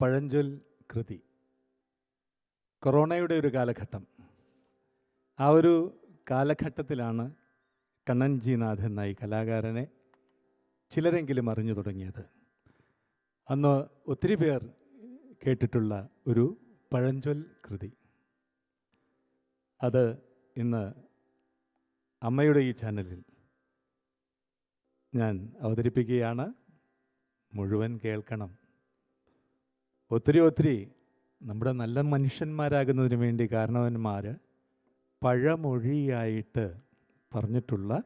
പഴഞ്ചൊൽ കൃതി. കൊറോണയുടെ ഒരു കാലഘട്ടം. ആ ഒരു കാലഘട്ടത്തിലാണ് കണ്ണൻ ജി നാഥ് എന്ന ഈ കലാകാരനെ ചിലരെങ്കിലും അറിഞ്ഞു തുടങ്ങിയത്. അന്ന് ഒത്തിരി പേർ കേട്ടിട്ടുള്ള ഒരു പഴഞ്ചൊൽ കൃതി. അത് ഇന്ന് അമ്മയുടെ ഈ ചാനലിൽ ഞാൻ അവതരിപ്പിക്കുകയാണ്. മുഴുവൻ കേൾക്കണം. ഒത്തിരി ഒത്തിരി നമ്മുടെ നല്ല മനുഷ്യന്മാരാകുന്നതിന് വേണ്ടി കാരണവന്മാർ പഴമൊഴിയായിട്ട് പറഞ്ഞിട്ടുള്ള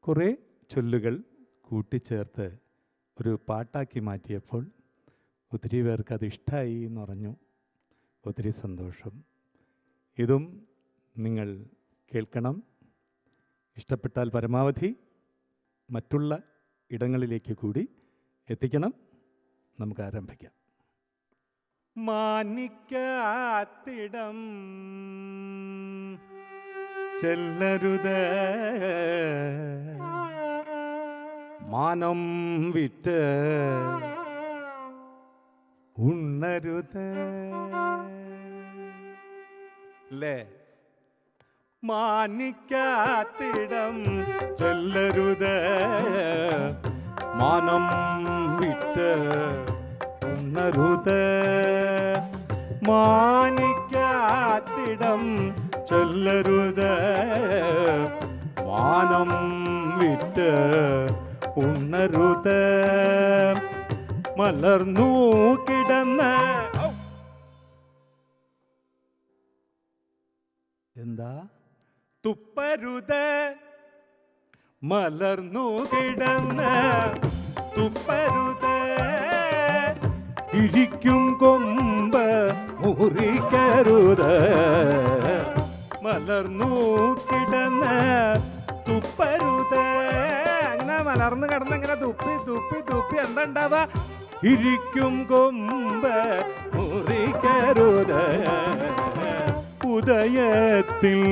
കുറേ ചൊല്ലുകൾ കൂട്ടിച്ചേർത്ത് ഒരു പാട്ടാക്കി മാറ്റിയപ്പോൾ ഒത്തിരി പേർക്ക് അത് ഇഷ്ടമായി എന്ന് പറഞ്ഞു. ഒത്തിരി സന്തോഷം. ഇതും നിങ്ങൾ കേൾക്കണം. ഇഷ്ടപ്പെട്ടാൽ പരമാവധി മറ്റുള്ള ഇടങ്ങളിലേക്ക് കൂടി എത്തിക്കണം. നമുക്ക് ആരംഭിക്കാം. മാനിക്കാത്തിടം. ചെല്ലരുത്. മാനം വിറ്റ് ഉണ്ണരുത്. ലേ മാനിക്കാത്തിടം ചെല്ലരുത്. മാനം വിട്ട് ഉണരുത് മാനിക്കാത്തിടം ചെല്ലരുത്. മാനം വിട്ട് ഉണരുത്. മലർന്നു കിടന്ന്! എന്താ? തുപ്പരുത്. മലർന്നു കിടന്ന്. തുപ്പരുത്. ഇരിക്കും കൊമ്പ മുറിക്കരുത്. മലർന്നു കിടന്ന് തുപ്പരുത്. അങ്ങനെ മലർന്നു കിടന്ന് ഇങ്ങനെ തുപ്പി തുപ്പി തുപ്പി. എന്താ ഇരിക്കും കൊമ്പ മുറിക്കരുത്. ഉദയത്തിൽ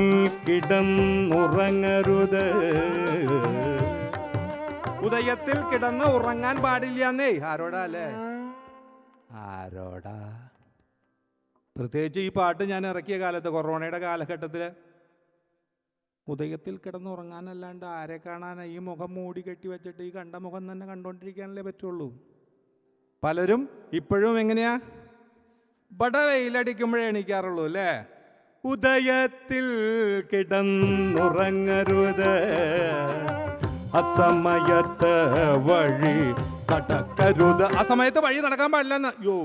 കിടന്നുറങ്ങരുത്. ഉദയത്തിൽ കിടന്ന് ഉറങ്ങാൻ പാടില്ലെന്നേ ആരോടാ അല്ലേ? ആരോടാ? പ്രത്യേകിച്ച് ഈ പാട്ട് ഞാൻ ഇറക്കിയ കാലത്ത് കൊറോണയുടെ കാലഘട്ടത്തിൽ ഉദയത്തിൽ കിടന്നുറങ്ങാനല്ലാണ്ട് ആരെ കാണാനാ ഈ മുഖം മൂടി കെട്ടി വെച്ചിട്ട് ഈ കണ്ട മുഖം തന്നെ കണ്ടോണ്ടിരിക്കാനല്ലേ പറ്റുള്ളൂ? പലരും ഇപ്പോഴും എങ്ങനെയാ? ബട വെയിലടിക്കുമ്പോഴേ എണീക്കാറുള്ളൂ അല്ലേ? ഉദയത്തിൽ കിടന്നുറങ്ങരുത്. അസമയത്ത് വഴി നടക്കരുത് സമയത്ത് വഴി നടക്കാൻ പാടില്ലെന്ന്. യോ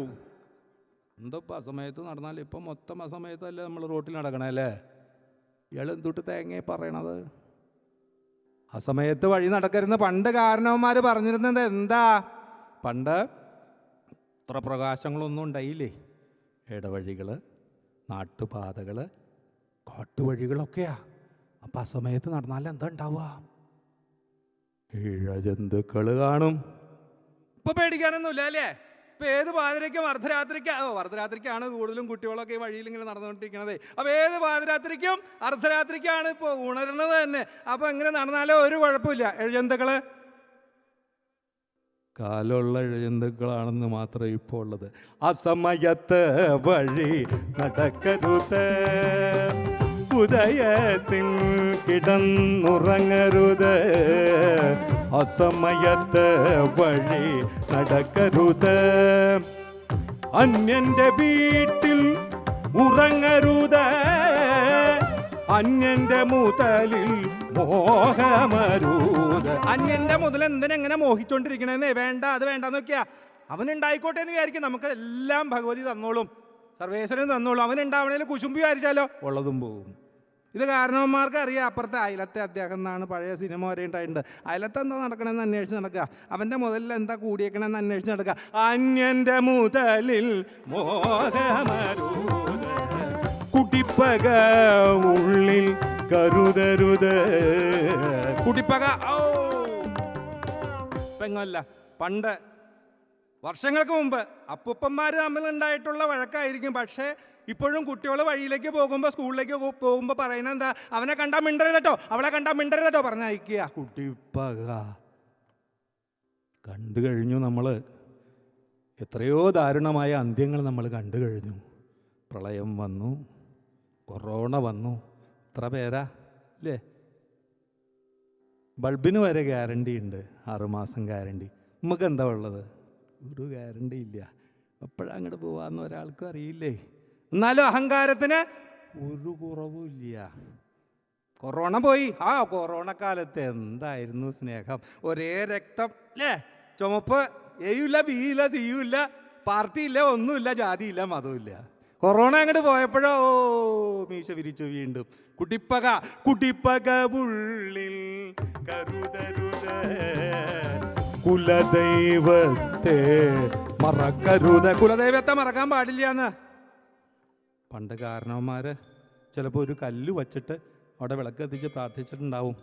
എന്തോ ഇപ്പം അസമയത്ത് നടന്നാൽ ഇപ്പം മൊത്തം അസമയത്തല്ലേ നമ്മൾ റോട്ടിൽ നടക്കണല്ലേ ഇയാൾ എന്തുട്ട് തേങ്ങയെ പറയണത്? അസമയത്ത് വഴി നടക്കരുന്ന് പണ്ട് കാരണവന്മാർ പറഞ്ഞിരുന്നത് എന്താ? പണ്ട് ഇത്ര പ്രകാശങ്ങളൊന്നും ഉണ്ടായില്ലേ? ഇടവഴികൾ നാട്ടുപാതകൾ കാട്ടുവഴികളൊക്കെയാ. അപ്പം ആ സമയത്ത് നടന്നാൽ എന്താ ഉണ്ടാവുക? ഇഴജന്തുക്കൾ കാണും. ഇപ്പൊ പേടിക്കാനൊന്നുമില്ല അല്ലേ? ഇപ്പൊ ഏത് പാതിരയ്ക്കും അർദ്ധരാത്രിക്ക് ഓ അർദ്ധരാത്രിക്കാണ് കൂടുതലും കുട്ടികളൊക്കെ ഈ വഴിയിൽ ഇങ്ങനെ നടന്നുകൊണ്ടിരിക്കുന്നത് അപ്പൊ ഏത് പാതിരാത്രിക്കും അർദ്ധരാത്രിക്കാണ് ഇപ്പോൾ ഉണരുന്നത് തന്നെ. അപ്പൊ എങ്ങനെ നടന്നാലോ ഒരു കുഴപ്പമില്ല. ഇഴജന്തുക്കൾ കാലുള്ള ഇഴജന്തുക്കളാണെന്ന് മാത്രമേ ഇപ്പോൾ ഉള്ളത്. അസമയത്ത് വഴി നടക്കരുത്. ഉദയത്തിൽ കിടന്നുറങ്ങരുത്. അസമയത്ത് വഴി നടക്കരുത്. അന്യന്റെ വീട്ടിൽ ഉറങ്ങരുത്. അന്യന്റെ മുതലിൽ മോഹമരുത്. അന്യന്റെ മുതൽ എന്തിനെങ്ങനെ മോഹിച്ചോണ്ടിരിക്കണേന്നേ? വേണ്ട അത് വേണ്ട നോക്കിയാ അവൻ ഉണ്ടായിക്കോട്ടെ എന്ന് വിചാരിക്കും. നമുക്ക് എല്ലാം ഭഗവതി തന്നോളും. സർവേശ്വരൻ തന്നോളും. അവൻ ഉണ്ടാവണേൽ കുശുമ്പി വിചാരിച്ചാലോ? ഉള്ളതും പോകും ഇത് കാരണവന്മാർക്ക് അറിയാം. അപ്പുറത്തെ അയലത്തെ അദ്ദേഹം എന്നാണ് പഴയ സിനിമ വരെ ഉണ്ടായിട്ടുണ്ട്. അയലത്തെ എന്താ നടക്കണമെന്ന് അന്വേഷിച്ച് നടക്കുക. അവന്റെ മുതലിൽ എന്താ കൂടിയേക്കണമെന്ന് അന്വേഷിച്ച് നടക്കുക. അന്യന്റെ മുതലിൽ കുടിപ്പക ഉള്ളിൽ കരുതരുത്. കുടിപ്പക ഓ പെങ്ങല്ല പണ്ട് വർഷങ്ങൾക്ക് മുമ്പ് അപ്പൂപ്പന്മാർ തമ്മിൽ ഉണ്ടായിട്ടുള്ള വഴക്കായിരിക്കും. പക്ഷേ ഇപ്പോഴും കുട്ടികൾ വഴിയിലേക്ക് പോകുമ്പോൾ സ്കൂളിലേക്ക് പോകുമ്പോൾ പറയുന്നത് എന്താ അവനെ കണ്ടാൽ മിണ്ടരുത് കേട്ടോ അവളെ കണ്ടാൽ മിണ്ടരുത് കേട്ടോ പറഞ്ഞയക്കുക കുട്ടിപ്പക കണ്ടു കഴിഞ്ഞു നമ്മൾ എത്രയോ ദാരുണമായ അന്ത്യങ്ങൾ നമ്മൾ കണ്ടു കഴിഞ്ഞു. പ്രളയം വന്നു. കൊറോണ വന്നു. എത്ര പേരാ? അല്ലേ ബൾബിന് വരെ ഗ്യാരണ്ടി ഉണ്ട്. ആറുമാസം ഗ്യാരണ്ടി. നമുക്ക് എന്താ ഉള്ളത്? ഒരു ഗ്യാരണ്ടി ഇല്ല. എപ്പോഴാ അങ്ങോട്ട് പോവാന്ന് ഒരാൾക്കും അറിയില്ലേ? എന്നാലും അഹങ്കാരത്തിന് ഒരു കുറവും ഇല്ല. കൊറോണ പോയി. ആ കൊറോണ കാലത്ത് എന്തായിരുന്നു സ്നേഹം? ഒരേ രക്തം അല്ലേ ചുമപ്പ് എയുമില്ല ബിയില്ല സിയുമില്ല പാർട്ടിയില്ല ഒന്നുമില്ല ജാതിയില്ല മതവുമില്ല. കൊറോണ അങ്ങോട്ട് പോയപ്പോഴോ ഓ മീശ വിരിച്ചു വീണ്ടും. കുട്ടിപ്പക കുട്ടിപ്പക ഉള്ളിൽ കരുതരുത്. കുലദൈവത്തെ മറക്കരുത്. കുലദൈവത്തെ മറക്കാൻ പാടില്ല എന്ന് പണ്ട് കാരണവന്മാര് ചിലപ്പോൾ ഒരു കല്ല് വച്ചിട്ട് അവിടെ വിളക്ക് കത്തിച്ച് പ്രാർത്ഥിച്ചിട്ടുണ്ടാവും.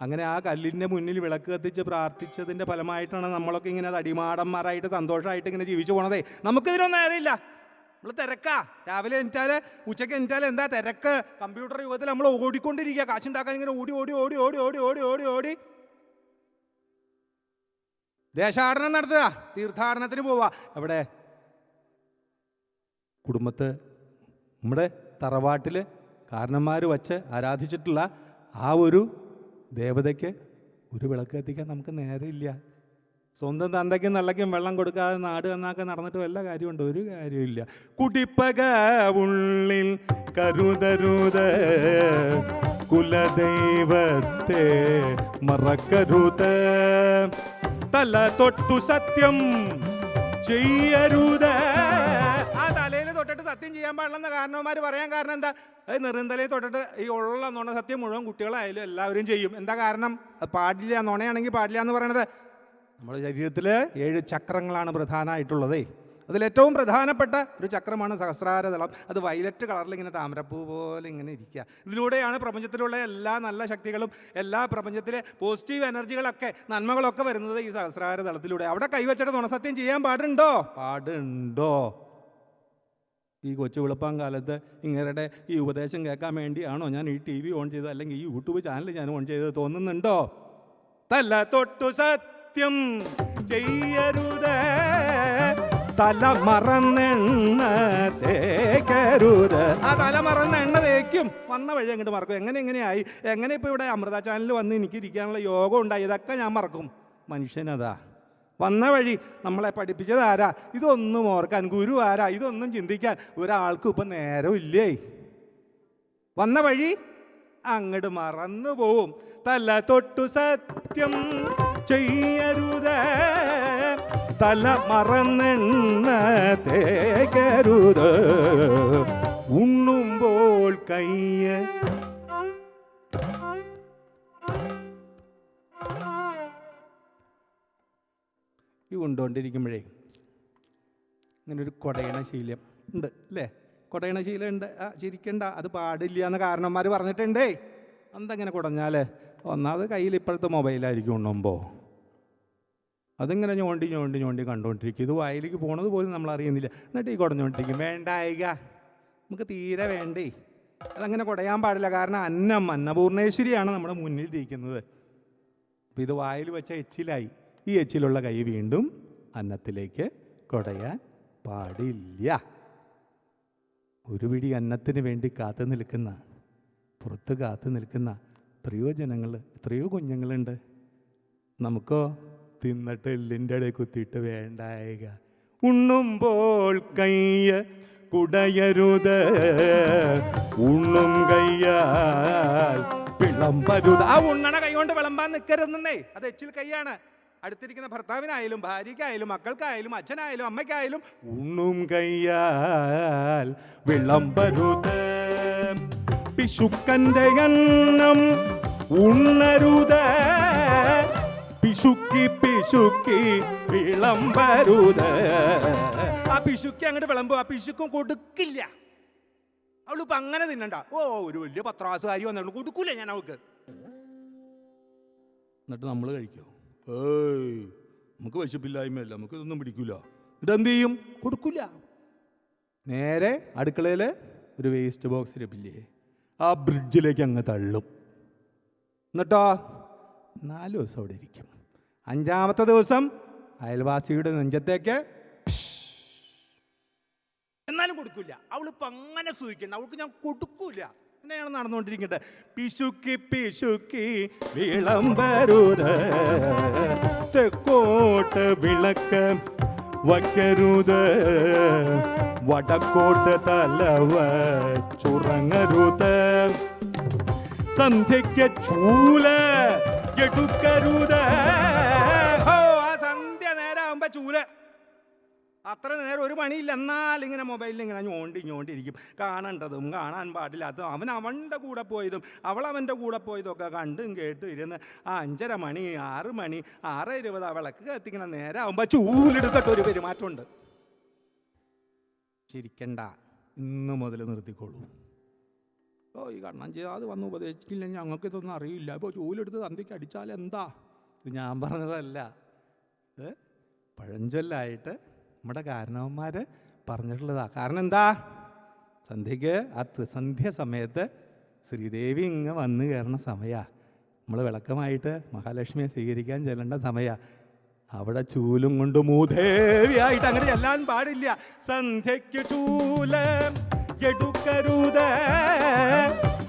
അങ്ങനെ ആ കല്ലിന്റെ മുന്നിൽ വിളക്ക് കത്തിച്ച് പ്രാർത്ഥിച്ചതിന്റെ ഫലമായിട്ടാണ് നമ്മളൊക്കെ ഇങ്ങനെ തടിമാടന്മാരായിട്ട് സന്തോഷമായിട്ട് ഇങ്ങനെ ജീവിച്ചു പോണതേ. നമുക്കിതിനൊന്നും നേരമില്ല നമ്മൾ തിരക്കാ. രാവിലെ എണീറ്റാൽ ഉച്ചയ്ക്ക് എണീറ്റാൽ എന്താ തിരക്ക്? കമ്പ്യൂട്ടർ യുഗത്തിൽ നമ്മൾ ഓടിക്കൊണ്ടിരിക്കുക. കാശുണ്ടാക്കാൻ ഇങ്ങനെ ഓടി ഓടി ഓടി ഓടി ഓടി ഓടി ഓടി ഓടി. ദേശാടനം നടത്തുക. തീർത്ഥാടനത്തിന് പോവുക. എവിടെ കുടുംബത്ത് നമ്മുടെ തറവാട്ടിൽ കാരണന്മാർ വച്ച് ആരാധിച്ചിട്ടുള്ള ആ ഒരു ദേവതയ്ക്ക് ഒരു വിളക്ക് കത്തിക്കാൻ നമുക്ക് നേരമില്ല സ്വന്തം തന്തയ്ക്കും നല്ലയ്ക്കും വെള്ളം കൊടുക്കാതെ നാട് നന്നാക്കാൻ നടന്നിട്ട് വല്ല കാര്യമുണ്ട്? ഒരു കാര്യമില്ല കുടിപ്പക ഉള്ളിൽ കരുതരുത്. കുലദൈവത്തെ മറക്കരുത്. തല തൊട്ടു സത്യം. ചെയ്യരുത്. ആ തലയിൽ തൊട്ടിട്ട് സത്യം ചെയ്യാൻ പാടില്ലെന്ന കാരണവന്മാർ പറയാൻ കാരണം എന്താ? അത് നെറുന്തലയിൽ തൊട്ടിട്ട് ഈ ഉള്ള നുണ സത്യം മുഴുവൻ കുട്ടികളായാലും എല്ലാവരും ചെയ്യും. എന്താ കാരണം? അത് പാടില്ല നുണയാണെങ്കിൽ പാടില്ല എന്ന് പറയണത്. നമ്മുടെ ശരീരത്തിൽ ഏഴ് ചക്രങ്ങളാണ് പ്രധാനമായിട്ടുള്ളതേ. അതിലേറ്റവും പ്രധാനപ്പെട്ട ഒരു ചക്രമാണ് സഹസ്രാരതളം അത് വയലറ്റ് കളറിൽ ഇങ്ങനെ താമരപ്പൂ പോലെ ഇങ്ങനെ ഇരിക്കുക. ഇതിലൂടെയാണ് പ്രപഞ്ചത്തിലുള്ള എല്ലാ നല്ല ശക്തികളും എല്ലാ പ്രപഞ്ചത്തിലെ പോസിറ്റീവ് എനർജികളൊക്കെ നന്മകളൊക്കെ വരുന്നത് ഈ സഹസ്രാരതളത്തിലൂടെ അവിടെ കൈവച്ചിട്ട് നുണസത്യം ചെയ്യാൻ പാടുണ്ടോ? പാടുണ്ടോ? ഈ കൊച്ചു വെളുപ്പം കാലത്ത് ഇങ്ങരുടെ ഈ ഉപദേശം കേൾക്കാൻ വേണ്ടിയാണോ ഞാൻ ഈ ടി വി ഓൺ ചെയ്തത്? അല്ലെങ്കിൽ ഈ യൂട്യൂബ് ചാനൽ ഞാൻ ഓൺ ചെയ്തത് തോന്നുന്നുണ്ടോ? തല്ല തൊട്ടു സത്യം ചെയ്യരുത്. തല മറന്നെണ്ണ തേക്കരുത് ആ തല മറന്ന എണ്ണ തേക്കും. വന്ന വഴി അങ്ങോട്ട് മറക്കും. എങ്ങനെ എങ്ങനെയായി? എങ്ങനെ ഇപ്പോൾ ഇവിടെ അമൃത ചാനലിൽ വന്ന് എനിക്ക് ഇരിക്കാനുള്ള യോഗം ഉണ്ടായി? ഇതൊക്കെ ഞാൻ മറക്കും. മനുഷ്യനതാ. വന്ന വഴി നമ്മളെ പഠിപ്പിച്ചത് ആരാ? ഇതൊന്നും ഓർക്കാൻ ഗുരു ആരാ? ഇതൊന്നും ചിന്തിക്കാൻ ഒരാൾക്കും ഇപ്പം നേരമില്ലേ വന്ന വഴി അങ്ങോട്ട് മറന്നു പോവും തല തൊട്ടു സത്യം ചെയ്യരുത്. തല മറന്നെണ്ണ തേക്കരുത്. ഉണ്ണുമ്പോൾ കയ്യ ഈ ഉണ്ടോണ്ടിരിക്കുമ്പോഴേ ഇങ്ങനെ ഒരു കൊടയണ ശീലം ഉണ്ട് അല്ലേ? കൊടയണ ശീലം ഉണ്ട്. ആ ചിരിക്കണ്ട. അത് പാടില്ല എന്ന് കാരണന്മാർ പറഞ്ഞിട്ടുണ്ടേ. അന്തങ്ങനെ കുടഞ്ഞാൽ ഒന്നാമത് കയ്യിൽ ഇപ്പോഴത്തെ മൊബൈലായിരിക്കും ഉണ്ണുമ്പോൾ അതിങ്ങനെ ഞോണ്ടി ഞോണ്ടി ഞോണ്ടി കണ്ടുകൊണ്ടിരിക്കും. ഇത് വായിലേക്ക് പോണത് പോലും നമ്മൾ അറിയുന്നില്ല. എന്നിട്ട് ഈ കുടഞ്ഞുകൊണ്ടിരിക്കും. വേണ്ടായിക. നമുക്ക് തീരെ വേണ്ടേ. അതങ്ങനെ കുടയാൻ പാടില്ല. കാരണം അന്നം അന്നപൂർണേശ്വരിയാണ് നമ്മുടെ മുന്നിൽ ഇരിക്കുന്നത് അപ്പോൾ ഇത് വായിൽ വെച്ച എച്ചിലായി. ഈ എച്ചിലുള്ള കൈ വീണ്ടും അന്നത്തിലേക്ക് കുടയാൻ പാടില്ല. ഒരു പിടി അന്നത്തിന് വേണ്ടി കാത്തു നിൽക്കുന്ന പുറത്ത് കാത്തു നിൽക്കുന്ന എത്രയോ ജനങ്ങൾ എത്രയോ കുഞ്ഞുങ്ങളുണ്ട്. നമുക്കോ തിന്നിട്ട് എല്ലിന്റെ ഇടയിൽ കുത്തിയിട്ട് വേണ്ടായക. ഉണ്ണുമ്പോൾ കയ്യ കുടയരുത്. ഉണ്ണും കയ്യാൽ വിളമ്പരുത് ആ ഉണ്ണണ കൈ കൊണ്ട് വിളമ്പാൻ നിൽക്കരുതെന്നേ അത് എച്ചിൽ കൈയാണ്. അടുത്തിരിക്കുന്ന ഭർത്താവിനായാലും ഭാര്യയ്ക്കായാലും മക്കൾക്കായാലും അച്ഛനായാലും അമ്മയ്ക്കായാലും ഉണ്ണും കയ്യാൽ വിളമ്പരുത് പിശുക്കന്റെ എണ്ണം ഉണ്ണരുത്. പിശുക്കി പിശുക്കി വിളമ്പരുത് ആ പിശുക്കി അങ്ങോട്ട് വിളമ്പും. ആ പിശുക്കും കൊടുക്കില്ല അവളിപ്പോ അങ്ങനെ തിന്നണ്ട. ഓ ഒരു വലിയ പത്രാസുകാരി വന്നു കൊടുക്കൂല ഞാൻ അവൾക്ക്. എന്നിട്ട് നമ്മൾ കഴിക്കോ? ഏയ് നമുക്ക് വിശപ്പില്ലായ്മയല്ല. നമുക്ക് ഇതൊന്നും പിടിക്കൂല. എന്നിട്ട് എന്ത് ചെയ്യും? കൊടുക്കൂല. നേരെ അടുക്കളയിൽ ഒരു വേസ്റ്റ് ബോക്സ് ലഭില്ലേ ആ ബ്രിഡ്ജിലേക്ക് അങ്ങ് തള്ളും. എന്നിട്ടോ നാല് ദിവസം അവിടെ ഇരിക്കും. അഞ്ചാമത്തെ ദിവസം അയൽവാസിയുടെ നെഞ്ചത്തേക്ക് എന്നാലും കൊടുക്കൂല. അവളിപ്പോൾ അങ്ങനെ സൂചിക്കണ്ട അവൾക്ക് ഞാൻ കൊടുക്കൂല. എന്നെയാണ് നടന്നുകൊണ്ടിരിക്കട്ടെ പിശുക്കി പിശുക്കി വിളംബരുത് തെക്കോട്ട് വിളക്ക് വയ്ക്കരുത്. വടക്കോട്ട് തലവ ചുറങ്ങരുത്. സന്ധ്യയ്ക്ക് ചൂല എടുക്കരുത്. അത്ര നേരം ഒരു പണിയില്ല. എന്നാൽ ഇങ്ങനെ മൊബൈലിൽ ഇങ്ങനെ ഞോണ്ടി ഞോണ്ടിരിക്കും കാണേണ്ടതും കാണാൻ പാടില്ലാത്തതും അവൻ അവന്റെ കൂടെ പോയതും അവൾ അവന്റെ കൂടെ പോയതൊക്കെ കണ്ടും കേട്ടും ഇരുന്ന് ആ അഞ്ചര മണി ആറ് മണി ആറ് ഇരുപത് വിളക്ക് കത്തിക്കുന്ന നേരം ആകുമ്പോൾ ചൂലെടുത്തിട്ട് ഒരു പെരുമാറ്റമുണ്ട്. ചിരിക്കണ്ട. ഇന്ന് മുതൽ നിർത്തിക്കോളൂ. ഓ ഈ കണ്ണം ചെയ്യാതെ വന്ന് ഉപദേശിക്കില്ല ഞങ്ങൾക്ക് ഇതൊന്നും അറിയില്ല. ഇപ്പോൾ ചൂലെടുത്ത് തന്തിക്ക് അടിച്ചാൽ എന്താ? ഇത് ഞാൻ പറഞ്ഞതല്ല. ഇത് പഴഞ്ചൊല്ലായിട്ട് നമ്മുടെ കാരണവന്മാർ പറഞ്ഞിട്ടുള്ളതാ. കാരണം എന്താ? സന്ധ്യയ്ക്ക് ആ ത്രിസന്ധ്യ സമയത്ത് ശ്രീദേവി ഇങ്ങ് വന്നു കയറുന്ന സമയമാണ് നമ്മൾ വിളക്കമായിട്ട് മഹാലക്ഷ്മിയെ സ്വീകരിക്കാൻ ചെല്ലേണ്ട സമയമാണ് അവിടെ ചൂലും കൊണ്ട് മൂദേവിയായിട്ട് അങ്ങനെ ചെല്ലാൻ പാടില്ല. സന്ധ്യയ്ക്ക് ചൂലം എടുക്കരുത്.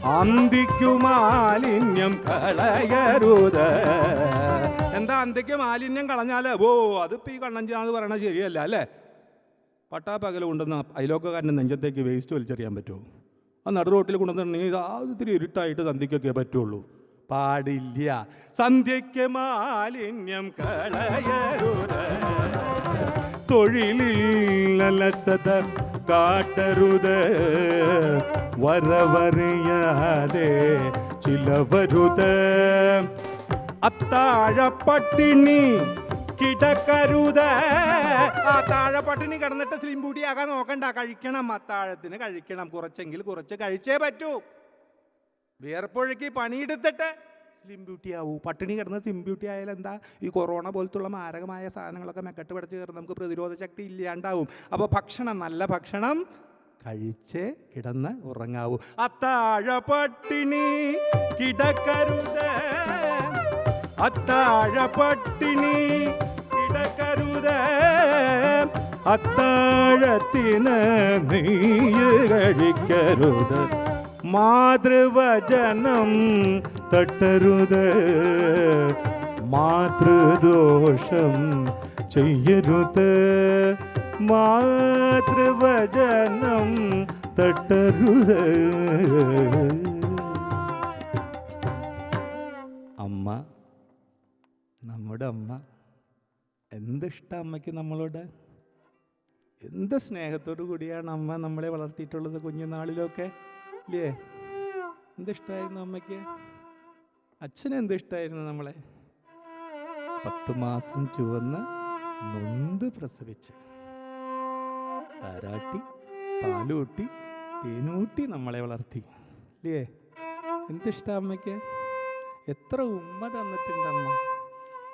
അന്തിക്കു മാലിന്യം കളയരുത്. എന്താ അന്തിക്ക് മാലിന്യം കളഞ്ഞാൽ? ഓ അതിപ്പോ ഈ കണ്ണഞ്ചാന്ന് പറയണത് ശരിയല്ല അല്ലേ? പട്ടാപ്പകൽ കൊണ്ടുവന്ന അയലോക്കാരന്റെ നെഞ്ചത്തേക്ക് വേസ്റ്റ് വലിച്ചെറിയാൻ പറ്റുമോ? ആ നടു റോട്ടിൽ കൊണ്ടുവന്നിട്ടുണ്ടെങ്കിൽ ഇത് ആ ഇത്തിരി ഇരുട്ടായിട്ട് സന്ധ്യക്കൊക്കെ പറ്റുള്ളൂ. പാടില്ല. സന്ധ്യയ്ക്ക് മാലിന്യം കളയരുത്. തൊഴിലില്ല കാട്ടരുത്. വരവറിയാതെ ചിലവരുത്. അത്താഴപ്പട്ടിണി കിടക്കരുത്. താഴെ കിടന്നിട്ട് സ്ലിം നോക്കണ്ട. കഴിക്കണം അത്താഴത്തിന് കഴിക്കണം. കുറച്ചെങ്കിൽ കുറച്ച് കഴിച്ചേ പറ്റൂ. വിയർപ്പൊഴുക്കി പണിയെടുത്തിട്ട് സ്ലിം ബ്യൂട്ടി ആവൂ. പട്ടിണി കിടന്ന് സ്ലിം ബ്യൂട്ടി ആയാൽ എന്താ? ഈ കൊറോണ പോലത്തുള്ള മാരകമായ സാധനങ്ങളൊക്കെ മെക്കെട്ട് പിടിച്ച് കയറി നമുക്ക് പ്രതിരോധ ശക്തി ഇല്ലാണ്ടാവും. അപ്പോൾ ഭക്ഷണം നല്ല ഭക്ഷണം കഴിച്ച് കിടന്ന് ഉറങ്ങാവൂ. അത്താഴ പട്ടിണി കിടക്കരുത്. അത്താഴ പട്ടിണി കിടക്കരുത്. അത്താഴത്തിന് നീ കഴിക്കരുത്. മാതൃവചനം തട്ടരുത്. മാതൃദോഷം ചെയ്യരുത്. മാതൃവചനം തട്ടരുത്. അമ്മ നമ്മുടെ അമ്മ എന്തിഷ്ട അമ്മയ്ക്ക് നമ്മളോട്? എന്ത് സ്നേഹത്തോടു കൂടിയാണ് അമ്മ നമ്മളെ വളർത്തിയിട്ടുള്ളത് കുഞ്ഞുനാളിലൊക്കെ? ഇല്ലേ? എന്തിഷ്ടമായിരുന്നു അമ്മയ്ക്ക്? അച്ഛന് എന്തിഷ്ടമായിരുന്നു നമ്മളെ? പത്ത് മാസം ചുവന്ന് നൊന്ത് പ്രസവിച്ച്. താരാട്ടി പാലൂട്ടി തേനൂട്ടി നമ്മളെ വളർത്തി. ഇല്ലേ? എന്തിഷ്ട അമ്മയ്ക്ക്? എത്ര ഉമ്മ തന്നിട്ടുണ്ടമ്മ?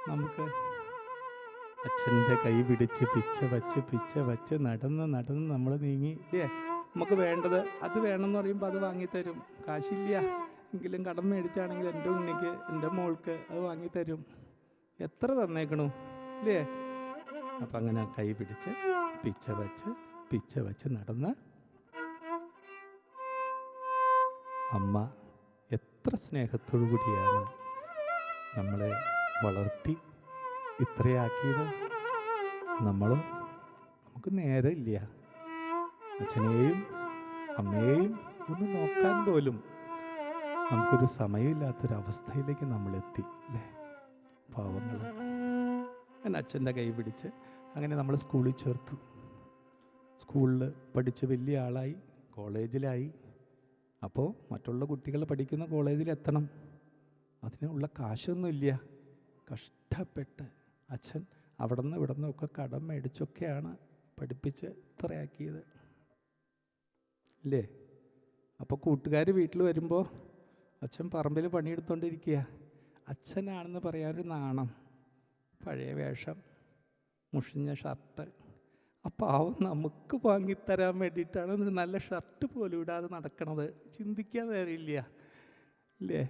നമുക്ക് അച്ഛന്റെ കൈ പിടിച്ച് പിച്ച വച്ച് പിച്ച വച്ച് നടന്ന് നടന്ന് നമ്മൾ നീങ്ങി. ഇല്ലേ? നമുക്ക് വേണ്ടത് അത് വേണമെന്ന് പറയുമ്പോൾ അത് വാങ്ങിത്തരും. കാശില്ല. എങ്കിലും കടം മേടിച്ചാണെങ്കിൽ എന്റെ ഉണ്ണിക്ക് എന്റെ മോൾക്ക് അത് വാങ്ങി തരും. എത്ര തന്നേക്കണു? അല്ലേ അപ്പം അങ്ങനെ കൈ പിടിച്ച് പിച്ച വച്ച് പിച്ച വച്ച് നടന്ന് അമ്മ എത്ര സ്നേഹത്തോടു കൂടിയാണ് നമ്മളെ വളർത്തി ഇത്രയാക്കിയത്. നമ്മളോ നമുക്ക് നേരമില്ല അച്ഛനെയും അമ്മയെയും ഒന്ന് നോക്കാൻ പോലും നമുക്കൊരു സമയമില്ലാത്തൊരവസ്ഥയിലേക്ക് നമ്മൾ എത്തി അല്ലേ? പാവങ്ങൾ ഞാൻ അച്ഛന്റെ കൈ പിടിച്ച് അങ്ങനെ നമ്മൾ സ്കൂളിൽ ചേർത്തു. സ്കൂളിൽ പഠിച്ച് വലിയ ആളായി കോളേജിലായി. അപ്പോൾ മറ്റുള്ള കുട്ടികൾ പഠിക്കുന്ന കോളേജിൽ എത്തണം. അതിനുള്ള കാശൊന്നുമില്ല. കഷ്ടപ്പെട്ട് അച്ഛൻ അവിടെ നിന്ന് ഇവിടെ നിന്നൊക്കെ കടം മേടിച്ചൊക്കെയാണ് പഠിപ്പിച്ച് ഇത്രയാക്കിയത്. അല്ലേ അപ്പോൾ കൂട്ടുകാർ വീട്ടിൽ വരുമ്പോൾ അച്ഛൻ പറമ്പിൽ പണിയെടുത്തോണ്ടിരിക്കുക അച്ഛനാണെന്ന് പറയാനൊരു നാണം. പഴയ വേഷം മുഷിഞ്ഞ ഷർട്ട്. ആ പാവം നമുക്ക് വാങ്ങിത്തരാൻ വേണ്ടിയിട്ടാണ് ഒരു നല്ല ഷർട്ട് പോലും ഇടാതെ നടക്കണത്. ചിന്തിക്കാൻ നേരമില്ല. ഇല്ലേ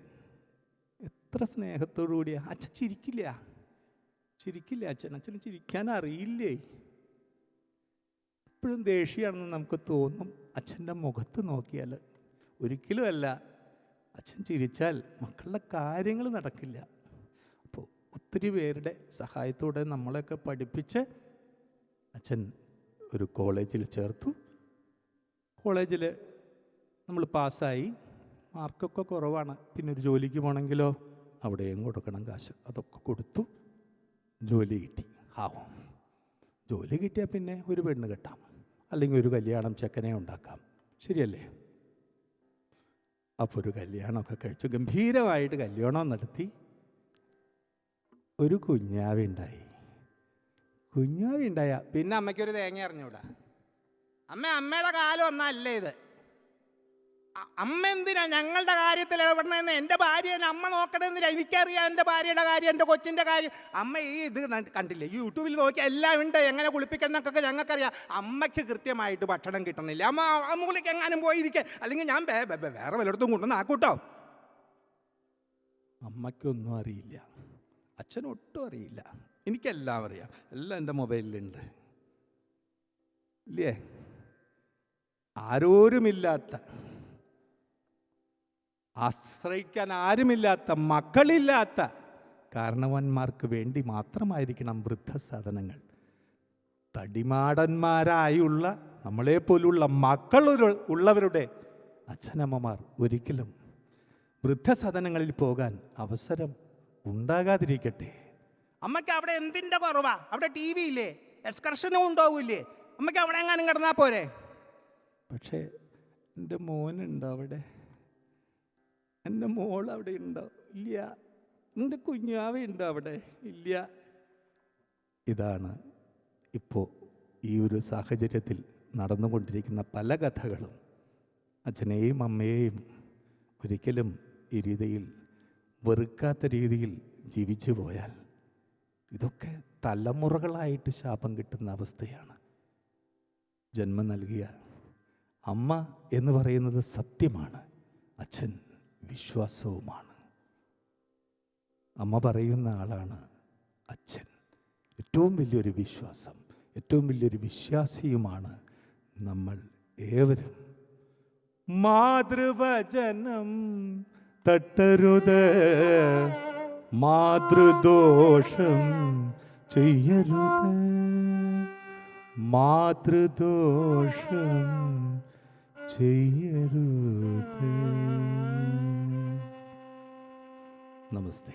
എത്ര സ്നേഹത്തോടു കൂടിയാ. അച്ഛൻ ചിരിക്കില്ല. ചിരിക്കില്ല അച്ഛൻ. അച്ഛന് ചിരിക്കാൻ അറിയില്ലേ? എപ്പോഴും ദേഷ്യമാണെന്ന് നമുക്ക് തോന്നും. അച്ഛന്റെ മുഖത്ത് നോക്കിയാൽ ഒരിക്കലുമല്ല. അച്ഛൻ ചിരിച്ചാൽ മക്കളുടെ കാര്യങ്ങൾ നടക്കില്ല. അപ്പോൾ ഒത്തിരി പേരുടെ സഹായത്തോടെ നമ്മളെയൊക്കെ പഠിപ്പിച്ച് അച്ഛൻ ഒരു കോളേജിൽ ചേർത്തു. കോളേജിൽ നമ്മൾ പാസ്സായി. മാർക്കൊക്കെ കുറവാണ്. പിന്നെ ഒരു ജോലിക്ക് പോകണമെങ്കിലോ അവിടെയും കൊടുക്കണം കാശ്. അതൊക്കെ കൊടുത്തു. ജോലി കിട്ടി. ആവും ജോലി കിട്ടിയാൽ പിന്നെ ഒരു പെണ്ണ് കെട്ടാം. അല്ലെങ്കിൽ ഒരു കല്യാണം ചെക്കനെ ഉണ്ടാക്കാം. ശരിയല്ലേ? അപ്പോൾ ഒരു കല്യാണമൊക്കെ കഴിച്ചു. ഗംഭീരമായിട്ട് കല്യാണം നടത്തി. ഒരു കുഞ്ഞാവുണ്ടായി കുഞ്ഞാവുണ്ടായ പിന്നെ അമ്മയ്ക്കൊരു തേങ്ങ അറിഞ്ഞൂടാ അമ്മ അമ്മയുടെ കാലം ഒന്നല്ല ഇത്? അമ്മ എന്തിനാ ഞങ്ങളുടെ കാര്യത്തിൽ ഇടപെടണമെന്ന് എന്റെ ഭാര്യ അമ്മ നോക്കണമെന്നില്ല എനിക്കറിയാം എന്റെ ഭാര്യയുടെ കാര്യം എന്റെ കൊച്ചിന്റെ കാര്യം. അമ്മ ഈ ഇത് കണ്ടില്ലേ? യൂട്യൂബിൽ നോക്കി എല്ലാം ഉണ്ട്. എങ്ങനെ കുളിപ്പിക്കുന്നൊക്കെ ഞങ്ങൾക്കറിയാം. അമ്മയ്ക്ക് കൃത്യമായിട്ട് ഭക്ഷണം കിട്ടണില്ല. അമ്മ ആ മൂലയ്ക്ക് എങ്ങാനും പോയിരിക്കേ. അല്ലെങ്കിൽ ഞാൻ വേറെ വല്ലയിടത്തും കൊണ്ടുവന്ന് ആക്കൂട്ടോ? അമ്മയ്ക്കൊന്നും അറിയില്ല. അച്ഛനൊട്ടും അറിയില്ല. എനിക്കെല്ലാം അറിയാം. എല്ലാം എന്റെ മൊബൈലിലുണ്ട്. ഇല്ലേ? ആരോരുമില്ലാത്ത ആശ്രയിക്കാൻ ആരുമില്ലാത്ത മക്കളില്ലാത്ത കാരണവന്മാർക്ക് വേണ്ടി മാത്രമായിരിക്കണം വൃദ്ധസാധനങ്ങൾ. തടിമാടന്മാരായുള്ള നമ്മളെ പോലുള്ള മക്കൾ ഉള്ളവരുടെ അച്ഛനമ്മമാർ ഒരിക്കലും വൃദ്ധസദനങ്ങളിൽ പോകാൻ അവസരം ഉണ്ടാകാതിരിക്കട്ടെ. അമ്മയ്ക്ക് അവിടെ എന്തിന്റെ കുറവാ? അവിടെ ടി വി ഇല്ലേ? എക്സ്കർഷനും ഉണ്ടാവില്ലേ? അമ്മയ്ക്ക് അവിടെ എങ്ങാനും കിടന്നാൽ പോരെ? പക്ഷേ എന്റെ മോനുണ്ടോ അവിടെ. എന്റെ മോൾ അവിടെ ഉണ്ടോ? ഇല്ല. എന്റെ കുഞ്ഞാവ ഉണ്ടോ അവിടെ? ഇല്ല. ഇതാണ് ഇപ്പോൾ ഈ ഒരു സാഹചര്യത്തിൽ നടന്നുകൊണ്ടിരിക്കുന്ന പല കഥകളും. അച്ഛനെയും അമ്മയെയും ഒരിക്കലും ഈ രീതിയിൽ വെറുക്കാത്ത രീതിയിൽ ജീവിച്ചു പോയാൽ ഇതൊക്കെ തലമുറകളായിട്ട് ശാപം കിട്ടുന്ന അവസ്ഥയാണ്. ജന്മം നൽകിയ അമ്മ എന്ന് പറയുന്നത് സത്യമാണ്. അച്ഛൻ വിശ്വാസവുമാണ്. അമ്മ പറയുന്ന ആളാണ് അച്ഛൻ. ഏറ്റവും വലിയൊരു വിശ്വാസം ഏറ്റവും വലിയൊരു വിശ്വാസിയുമാണ് നമ്മൾ ഏവരും. മാതൃവചനം തട്ടരുത് മാതൃദോഷം ചെയ്യരുത്. മാതൃദോഷം ചെയ്യരുത്. नमस्ते।